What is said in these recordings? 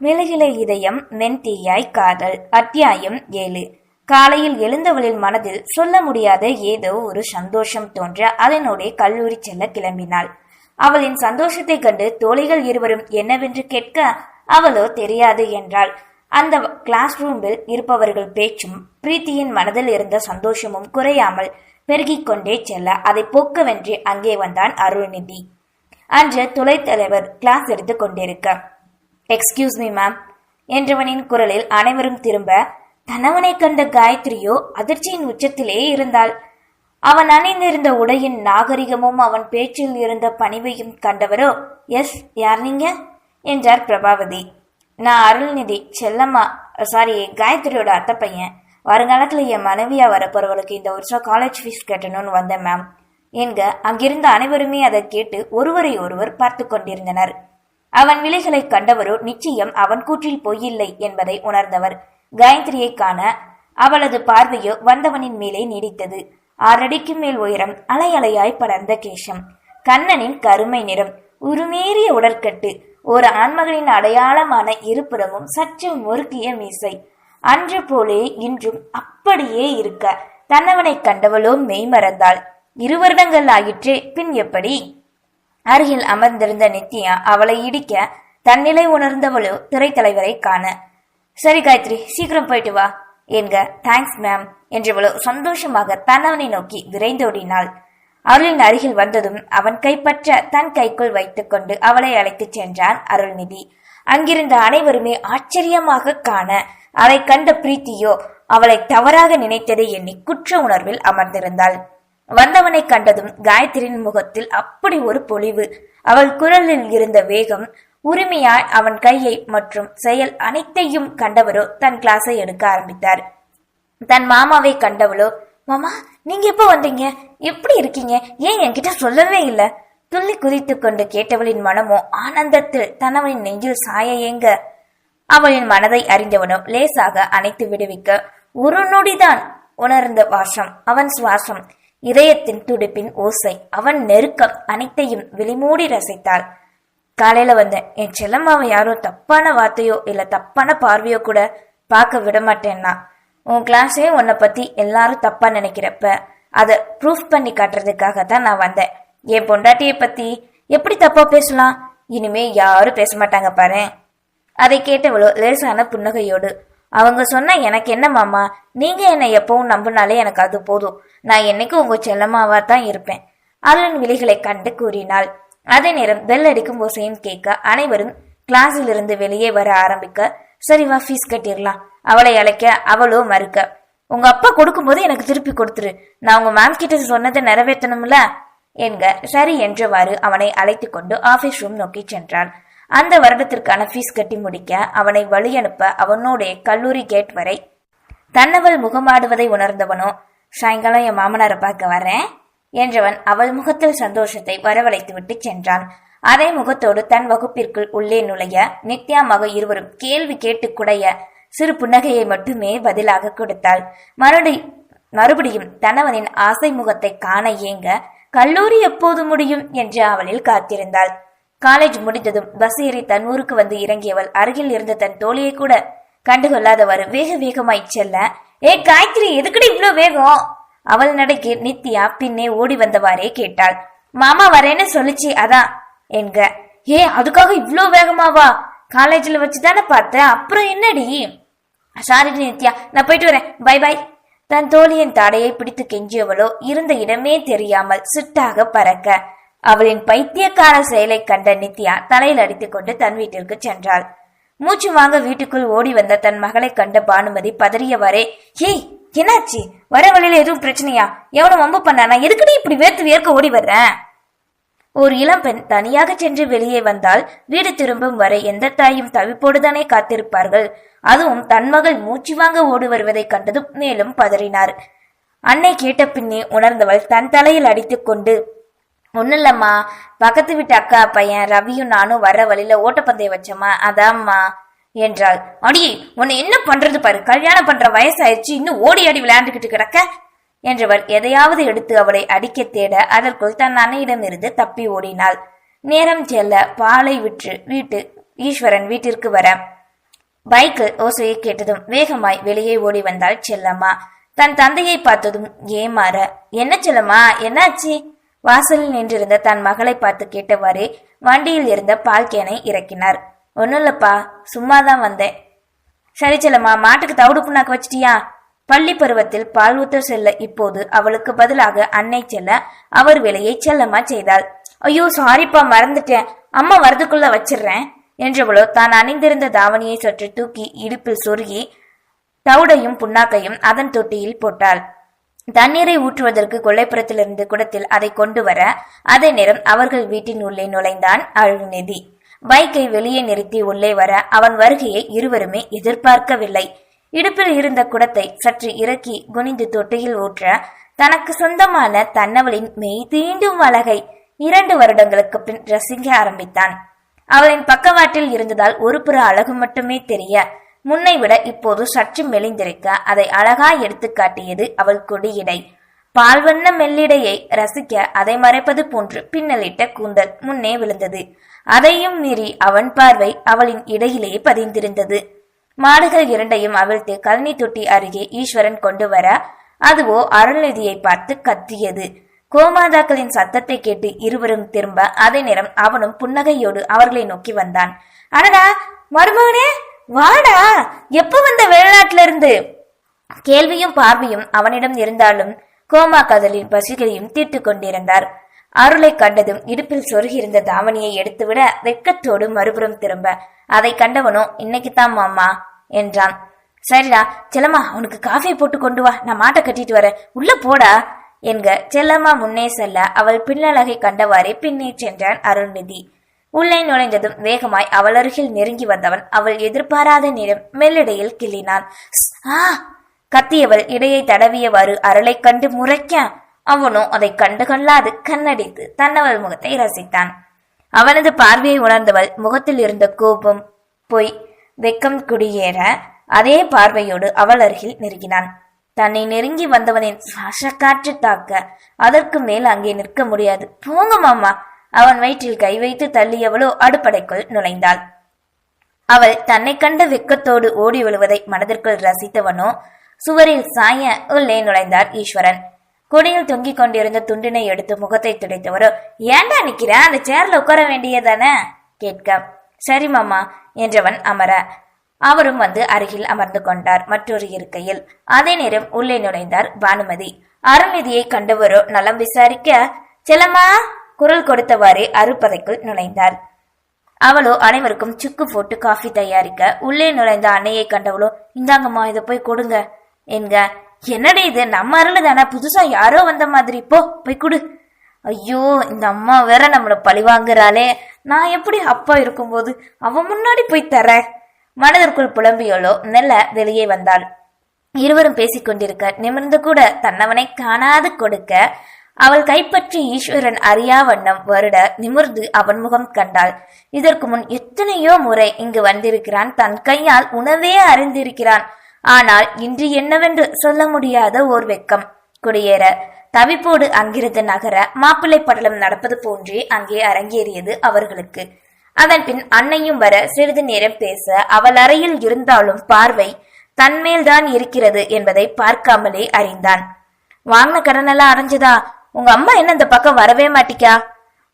விலகில இதயம் வெண்தீயாய் காதல் அத்தியாயம் ஏழு. காலையில் எழுந்தவளின் மனதில் சொல்ல முடியாத ஏதோ ஒரு சந்தோஷம் தோன்ற அதனோடே கல்லூரி செல்ல கிளம்பினாள். அவளின் சந்தோஷத்தைக் கண்டு தோழிகள் இருவரும் என்னவென்று கேட்க அவளோ தெரியாது என்றாள். அந்த கிளாஸ் ரூமில் இருப்பவர்கள் பேச்சும் பிரீத்தியின் மனதில் இருந்த சந்தோஷமும் குறையாமல் பெருகிக் கொண்டே செல்ல அதை போக்கவென்று அங்கே வந்தான் அருள்நிதி. அன்று துணைத் தலைவர் கிளாஸ் எடுத்துக் கொண்டிருக்க எக்ஸ்கியூஸ் மீ மேம் என்றவனின் குரலில் அனைவரும் திரும்ப கணவனை கண்ட காயத்ரியோ அதிர்ச்சியின் உச்சத்திலே இருந்தாள். அவன் அணிந்திருந்த உடையின் நாகரிகமும் அவன் பேச்சில் இருந்த பணிவையும் கண்டவரோ? எஸ் யார் நீங்க? என்றார் பிரபாவதி. நான் அருள்நிதி செல்லம்மா. சாரி காயத்ரியோட அத்தை பையன். வருங்காலத்தில் என் மனைவியா வரப்போறவளுக்கு இந்த வருஷம் காலேஜ் ஃபீஸ் கட்டணும்னு வந்தேன் மேம் என்க அங்கிருந்த அனைவருமே அதை கேட்டு ஒருவரை ஒருவர் பார்த்து கொண்டிருந்தனர். அவன் விலைகளை கண்டவரோ நிச்சயம் அவன் கூற்றில் பொய்யில்லை என்பதை உணர்ந்தவர். காயத்ரியை காண அவளது பார்வையோ வந்தவனின் மேலே நீடித்தது. ஆறடிக்கு மேல் உயரம் அலை அலையாய் படர்ந்த கேசம். கண்ணனின் கருமை நிறம் உருமேறிய உடற்கட்டு. ஒரு ஆண்மகனின் அடையாளமான இருபுறமும் சற்று முறுக்கிய மீசை. அன்று போலே இன்றும் அப்படியே இருக்க தன்னவனை கண்டவளோ மெய்மறந்தாள் இரு வருடங்கள் ஆயிற்றே பின் எப்படி? அருகில் அமர்ந்திருந்த நித்யா அவளை இடிக்க தன்னிலை உணர்ந்தவளோ திரைத்தலைவரை காண. சரி காயத்ரி சீக்கிரம் போயிட்டு வா என்க. தேங்க்ஸ் மேம் என்றவளோ சந்தோஷமாக தன்னவனை நோக்கி விரைந்தோடினாள் அருளின் அருகில் வந்ததும் அவன் கைப்பற்ற தன் கைக்குள் வைத்துக்கொண்டு அவளை அழைத்துச் சென்றான் அருள்நிதி. அங்கிருந்த அனைவருமே ஆச்சரியமாக காண அதை கண்ட பிரீத்தியோ அவளை தவறாக நினைத்ததை எண்ணி குற்ற உணர்வில் அமர்ந்திருந்தாள். வந்தவனை கண்டதும் காயத்ரியின் முகத்தில் அப்படி ஒரு பொலிவு. அவள் குரலில் இருந்த வேகம் உரிமையாய் அவன் கையை மற்றும் செயல் அனைத்தையும் கண்டவரோ தன் கிளாஸை எடுக்க ஆரம்பித்தார். தன் மாமாவை கண்டவளோ மாமா நீங்க எப்ப வந்தீங்க? எப்படி இருக்கீங்க? ஏன் என்கிட்ட சொல்லவே இல்ல? துள்ளி குதித்துக் கொண்டு கேட்டவளின் மனமோ ஆனந்தத்தில் தனவனின் நெஞ்சில் சாய ஏங்க. அவளின் மனதை அறிந்தவனோ லேசாக அணைத்து விடுவிக்க ஒரு நொடிதான் உணர்ந்த வாசம் அவன் சுவாசம். இதயத்தின் துடிப்பின் ஓசை. அவன் நெருக்கம் அனைத்தையும் விழிமூடி ரசித்தாள். காலையில வந்தேன் என் செல்லம்மாவை யாரோ தப்பான வார்த்தையோ இல்ல தப்பான பார்வையோ கூட பார்க்க விட மாட்டேன்னா உன் கிளாஸே உன்னை பத்தி எல்லாரும் தப்பா நினைக்கிறப்ப அதை ப்ரூஃப் பண்ணி காட்டுறதுக்காக தான் நான் வந்தேன். என் பொண்டாட்டியை பத்தி எப்படி தப்பா பேசலாம்? இனிமே யாரும் பேச மாட்டாங்க பாரு அதை கேட்டவளோ லேசான புன்னகையோடு அவங்க சொன்னா எனக்கு என்ன மாமா? நீங்க என்னை எப்பவும் நம்பினாலே எனக்கு அது போதும். நான் என்னைக்கும் உங்க செல்லம்மாவா தான் இருப்பேன். அருளின் விழிகளை கண்டு கூறினாள். அதே நேரம் பெல் அடிக்கும் ஓசையும் கேட்க அனைவரும் கிளாஸில் இருந்து வெளியே வர ஆரம்பிக்க சரி வா ஃபீஸ் கட்டிடலாம். அவளை அழைக்க அவளோ மறுக்க. உங்க அப்பா கொடுக்கும்போது எனக்கு திருப்பி கொடுத்துரு. நான் உங்க மேம் கிட்ட சொன்னதை நிறைவேற்றணும்ல? என்க சரி என்றவாறு அவனை அழைத்து கொண்டு ஆபீஸ் ரூம் நோக்கி சென்றான். அந்த வருடத்திற்கான ஃபீஸ் கட்டி முடிக்க அவனை வழி அனுப்ப அவனோடைய கல்லூரி கேட் வரை தன்னவள் முகமாடுவதை உணர்ந்தவனோ சாயங்காலம் என் மாமனாரை பார்க்க வரேன் என்றவன் அவள் முகத்தில் சந்தோஷத்தை வரவழைத்துவிட்டு சென்றான். அதே முகத்தோடு தன் வகுப்பிற்குள் உள்ளே நுழைய நித்யா மக இருவரும் கேள்வி கேட்டு குடைய சிறு புன்னகையை மட்டுமே பதிலாக கொடுத்தாள். மறுபடி மறுபடியும் தனவனின் ஆசை முகத்தை காண ஏங்க கல்லூரி எப்போது முடியும்? என்று அவளில் காத்திருந்தாள். காலேஜ் முடிந்ததும் பஸ் ஏறி தன் ஊருக்கு வந்து இறங்கியவள் அருகில் இருந்த தன் தோழியை கூட கண்டுகொள்ளாதவாறு வேக வேகமாய் செல்ல ஏ காயத்ரி எதுக்குடி இவ்ளோ வேகம்? அவள் நடைக்கு நித்யா பின்னே ஓடி வந்தவாறே கேட்டாள். மாமா வரேன்னு சொல்லுச்சு அதான். என்க ஏ அதுக்காக இவ்வளோ வேகமாவா? காலேஜ்ல வச்சுதானே பார்த்தேன் அப்புறம் என்னடி? சாரி நித்யா நான் போயிட்டு வரேன். By by. தன் தோழியின் தாடையை பிடித்து கெஞ்சியவளோ இருந்த இடமே தெரியாமல் சிட்டாக பறக்க அவளின் பைத்தியக்கார செயலை கண்ட நித்யா தலையில் அடித்துக்கொண்டு தன் வீட்டிற்கு சென்றாள். மூச்சு வாங்க வீட்டுக்குள் ஓடி வந்த தன் மகளை கண்ட பானுமதி பதறியவாறே ஏய் என்னாச்சு? வர வழியில எதுவும் பிரச்சனையா? எவனும் வம்பு பண்ணானா? எதுக்குடி இப்படி வேர்த்து வேர்க்க ஓடி வர்றேன் ஒரு இளம்பெண் தனியாக சென்று வெளியே வந்தால் வீடு திரும்பும் வரை எந்த தாயும் தவிப்போடுதானே காத்திருப்பார்கள். அதுவும் தன் மகள் மூச்சு வாங்க ஓடி வருவதை கண்டதும் மேலும் பதறினார். அன்னை கேட்ட பின்னே உணர்ந்தவள் தன் தலையில் அடித்துக்கொண்டு ஒன்றும் இல்லைம்மா பக்கத்து வீட்டு அக்கா பையன் ரவியும் நானும் வர்ற வழியில ஓட்டப்பந்தயம் வச்சோமா அதாம்மா என்றாள். அடியே உன்னை என்ன பண்றது பாரு? கல்யாணம் பண்ற வயசாயிருச்சு இன்னும் ஓடி ஆடி விளையாண்டுகிட்டு கிடக்க? என்றவர் எதையாவது எடுத்து அவளை அடிக்க தேட அதற்குள் தன் அன்னையிடமிருந்து தப்பி ஓடினாள். நேரம் செல்ல பாலை விற்று வீட்டு ஈஸ்வரன் வீட்டிற்கு வர பைக்கு ஓசையை கேட்டதும் வேகமாய் வெளியே ஓடி வந்தாள் செல்லம்மா. தன் தந்தையை பார்த்ததும் ஏமாற என்ன செல்லம்மா? என்னாச்சு? வாசலில் நின்றிருந்த தன் மகளை பார்த்து கேட்டவாறு வண்டியில் இருந்த பால் கேனை இறக்கினார். ஒன்னும் இல்லப்பா சும்மாதான் வந்தேன். சரி செல்லம்மா மாட்டுக்கு தவிடு புண்ணாக்கு வச்சிட்டியா? பள்ளி பருவத்தில் பால் ஊத்த செல்ல இப்போது அவளுக்கு பதிலாக அன்னை செல்ல அவர் வேலையை செல்லம்மா செய்தாள். ஐயோ சாரிப்பா மறந்துட்டேன். அம்மா வரதுக்குள்ள வச்சிடுறேன் என்றவளோ தான் அணிந்திருந்த தாவணியை சற்று தூக்கி இடுப்பில் சொருகி தவிடையும் புண்ணாக்கையும் அதன் தொட்டியில் போட்டாள். தண்ணீரை ஊற்றுவதற்கு கொல்லைப்புறத்திலிருந்து குடத்தில் அதை கொண்டு வர அதே நேரம் அவர்கள் வீட்டின் உள்ளே நுழைந்தான் அருள்நிதி பைக்கை வெளியே நிறுத்தி உள்ளே வர அவன் வருகையை இருவருமே எதிர்பார்க்கவில்லை. இடுப்பில் இருந்த குடத்தை சற்று இறக்கி குனிந்து தொட்டியில் ஊற்ற தனக்கு சொந்தமான தன்னவளின் மெய் தீண்டும் அழகை இரண்டு வருடங்களுக்கு பின் ரசிக்க ஆரம்பித்தான். அவளின் பக்கவாட்டில் இருந்ததால் ஒரு புற அழகு மட்டுமே தெரிய முன்னை விட இப்போது சற்று மெலிந்திருக்க அதை அழகாய் எடுத்து காட்டியது அவள் கொடியிடை. பால்வண்ண மெல்லிடையை ரசிக்க அதை மறைப்பது போன்று பின்னலிட்ட கூந்தல் முன்னே விழுந்தது. அதையும் மீறி அவன் பார்வை அவளின் இடையிலேயே பதிந்திருந்தது. மாடுகள் இரண்டையும் அவிழ்த்து கழனி தொட்டி அருகே ஈஸ்வரன் கொண்டு வர அதுவோ அருள்நிதியை பார்த்து கத்தியது. கோமாதாக்களின் சத்தத்தை கேட்டு இருவரும் திரும்ப அதே நேரம் அவனும் புன்னகையோடு அவர்களை நோக்கி வந்தான். அடடா மருமகனே! வாடா எப்ப வந்த வெளிநாட்டுல இருந்து கேள்வியும் பார்வையும் அவனிடம் இருந்தாலும் கோமா கதலின் பசிகளையும் தீர்த்து கொண்டிருந்தார். அருளை கண்டதும் இடுப்பில் சொருகியிருந்த தாவணியை எடுத்துவிட வெக்கத்தோடு மறுபுறம் திரும்ப அதை கண்டவனோ இன்னைக்குதான் மாமா என்றான். சரிடா செல்லம்மா உனக்கு காஃபி போட்டு கொண்டு வா நான் மாட்டை கட்டிட்டு வரேன். உள்ள போடா என்க செல்லம்மா முன்னே செல்ல. அவள் பின்னழகை கண்டவாறே பின்னே சென்றான் அருள்நிதி. உள்ளே நுழைந்ததும் வேகமாய் அவளருகில் நெருங்கி வந்தவன் அவள் எதிர்பாராத நேரம் மெல்லிடையில் கிள்ளினான். ஆ! கத்தியவள் இடையை தடவியவாறு அருளைக் கண்டு முறைக்க. அவனோ அதை கண்டு கொள்ளாது கண்ணடித்து தன்னவள் முகத்தை ரசித்தான். அவனது பார்வையை உணர்ந்தவள் முகத்தில் இருந்த கோபம் பொய் வெக்கம் குடியேற அதே பார்வையோடு அவள் அருகில் நெருங்கினான். தன்னை நெருங்கி வந்தவனின் காற்று தாக்க அதற்கு மேல் அங்கே நிற்க முடியாது. போங்க மாமா அவன் வயிற்றில் கை வைத்து தள்ளியவளோ அடுப்படைக்குள் நுழைந்தாள். அவள் தன்னை கண்ட வெக்கத்தோடு ஓடி விழுவதை மனதிற்குள் ரசித்தவனோ சுவரில் சாய உள்ளே நுழைந்தார் ஈஸ்வரன். கொடியில் தொங்கிக் கொண்டிருந்த துண்டினை எடுத்து முகத்தை துடைத்தவரோ ஏன்டா நிக்கிற? அந்த சேர்ல உட்கார வேண்டியதானே கேட்க சரி மாமா என்றவன் அமர அவரும் வந்து அருகில் அமர்ந்து கொண்டார் மற்றொரு இருக்கையில். அதே நேரம் உள்ளே நுழைந்தார் பானுமதி. அருள்நிதியை கண்டவரோ நலம் விசாரிக்க செல்லம்மா குரல் கொடுத்தவாறே அறுப்பதைக்குள் நுழைந்தார். அவளோ அனைவருக்கும் சுக்கு போட்டு காஃபி தயாரிக்க உள்ளே நுழைந்த அன்னையை கண்டவளோ இந்தாங்கம்மா இதை போய் கொடுங்க என்க. என்னடி இது? நம்ம அருள் தானே புதுசா யாரோ வந்த மாதிரி. போ போய் கொடு. ஐயோ இந்த அம்மா வேற நம்மள பழி வாங்குறாளே. நான் எப்படி அப்பா இருக்கும்போது அவ முன்னாடி போய் தர? மனதிற்குள் புலம்பியோளோ நெல்ல வெளியே வந்தாள். இருவரும் பேசிக்கொண்டிருக்க நிமிர்ந்து கூட தன்னவனை காணாது கொடுக்க அவள் கைப்பற்றி ஈஸ்வரன் அறியா வண்ணம் வருட நிமிர்ந்து அவன் முகம் கண்டாள். இதற்கு முன் எத்தனையோ முறை இங்கு வந்திருக்கிறான். தன் கையால் உணவே அறிந்திருக்கிறான். ஆனால் இன்று என்னவென்று சொல்ல முடியாத ஓர் வெக்கம் குடியேற. தவிப்போடு அங்கிருந்து நகர மாப்பிள்ளை படலம் நடப்பது போன்றே அங்கே அரங்கேறியது அவர்களுக்கு. அதன் பின் அன்னையும் வர சிறிது நேரம் பேச அவள் அறையில் இருந்தாலும் பார்வை தன்மேல்தான் இருக்கிறது என்பதை பார்க்காமலே அறிந்தான். வாங்கின கடனெல்லாம் அடைஞ்சதா? உங்க அம்மா என்ன இந்த பக்கம் வரவே மாட்டிக்கா?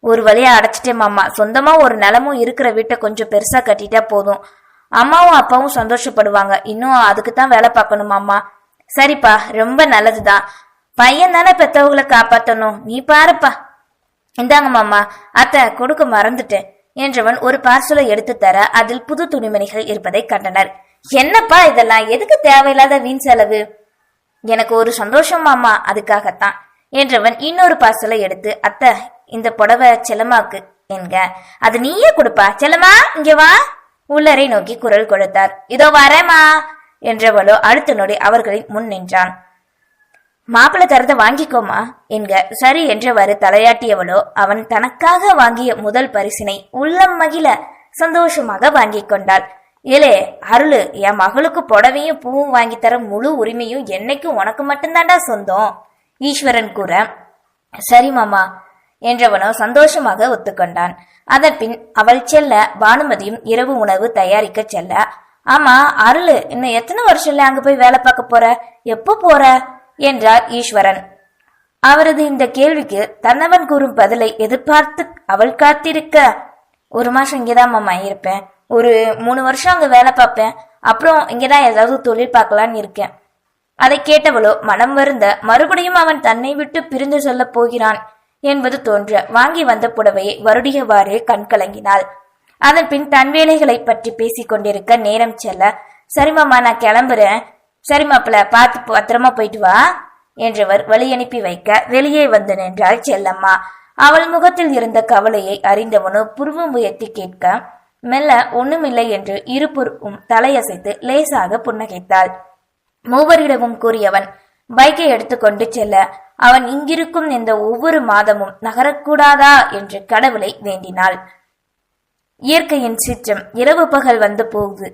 ஒரு வழியா அடைச்சிட்டே மாமா. சொந்தமா ஒரு நிலமும் இருக்கிற வீட்டை கொஞ்சம் பெருசா கட்டிட்டா போதும். அம்மாவும் அப்பாவும் சந்தோஷப்படுவாங்க. இன்னும் அதுக்கு தான் வேலை பார்க்கணும் மாமா. சரிப்பா ரொம்ப நல்லதுதான் பையன் தானே பெத்தவங்களை காப்பாத்தணும். நீ பாருப்பா. இந்தாங்க மாமா. அத்தை கொடுக்க மறந்துட்டேன். என்றவன் ஒரு பார்சலை எடுத்து தர அதில் புது துணிமணிகள் இருப்பதை கண்டனர். என்னப்பா இதெல்லாம்? எதுக்கு தேவையில்லாத வீண் செலவு? எனக்கு ஒரு சந்தோஷம் மாமா. அதுக்காகத்தான். என்றவன் இன்னொரு பார்சலை எடுத்து அத்தை இந்த புடவை செல்லமாக்கு என்க. அது நீயே கொடுப்பா. செல்லமா இங்க வா. உள்ளரை நோக்கி குரல் கொடுத்தார். இதோ வரேம்மா என்றவளோ அடுத்த நொடி அவர்களின் முன் நின்றான். மாப்பிள்ளை தரத வாங்கிக்கோமா என்க. சரி என்றவாறு தலையாட்டியவளோ அவன் தனக்காக வாங்கிய முதல் பரிசினை உள்ளம் மகிழ சந்தோஷமாக வாங்கி கொண்டாள். ஏலே அருளு என் மகளுக்கு புடவையும் பூவும் வாங்கி தர முழு உரிமையும் என்னைக்கும் உனக்கு மட்டும்தாண்டா சொந்தம். ஈஸ்வரன் கூற சரி மாமா என்றவனோ சந்தோஷமாக ஒத்துக்கொண்டான். அதன்பின் அவள் செல்ல பானுமதியும் இரவு உணவு தயாரிக்க செல்ல ஆமா அருள் இன்னும் எத்தனை வருஷம்ல அங்க போய் வேலை பார்க்க போற? எப்போ போற? என்றார் ஈஸ்வரன். அவரது இந்த கேள்விக்கு தன்னவன் கூறும் பதிலை எதிர்பார்த்து அவள் காத்திருக்க ஒரு மாசம் இங்கேதான் மாமா இருப்பேன். ஒரு மூணு வருஷம் அங்க வேலை பார்ப்பேன். அப்புறம் இங்கதான் ஏதாவது தொழில் பார்க்கலான்னு இருக்கேன். அதை கேட்டவளோ மனம் வருந்த மறுபடியும் அவன் தன்னை விட்டு பிரிந்து செல்லப் போகிறான் என்பது தோன்ற வாங்கி வந்த புடவையை வருடியவாறு கண்கலங்கினாள் அதன் பின் தன் வேலைகளை பற்றி பேசிக் கொண்டிருக்க நேரம் செல்ல சரிமாமா நான் கிளம்புறேன். சரிமாப்பிள பார்த்து பத்திரமா போயிட்டு வா என்றவர் வழி அனுப்பி வைக்க வெளியே வந்து நின்றாள் செல்லம்மா. அவள் முகத்தில் இருந்த கவலையை அறிந்தவனோ புருவம் உயர்த்தி கேட்க மெல்ல ஒண்ணுமில்லை என்று இருபுறமும் தலையசைத்து லேசாக புன்னகைத்தாள். மூவரிடமும் கூறியவன் பைக்கை எடுத்துக்கொண்டு செல்ல. அவன் இங்கிருக்கும் இந்த ஒவ்வொரு மாதமும் நகரக்கூடாதா? என்று கடவுளை வேண்டினாள். இயற்கையின் சீற்றம் இரவு பகல் வந்து போகுது.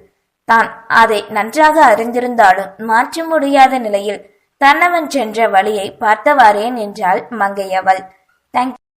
தான் அதை நன்றாக அறிந்திருந்தாலும் மாற்ற முடியாத நிலையில் தன்னவன் சென்ற வழியை பார்த்தவாறே நின்றாள் மங்கையவள். தேங்க்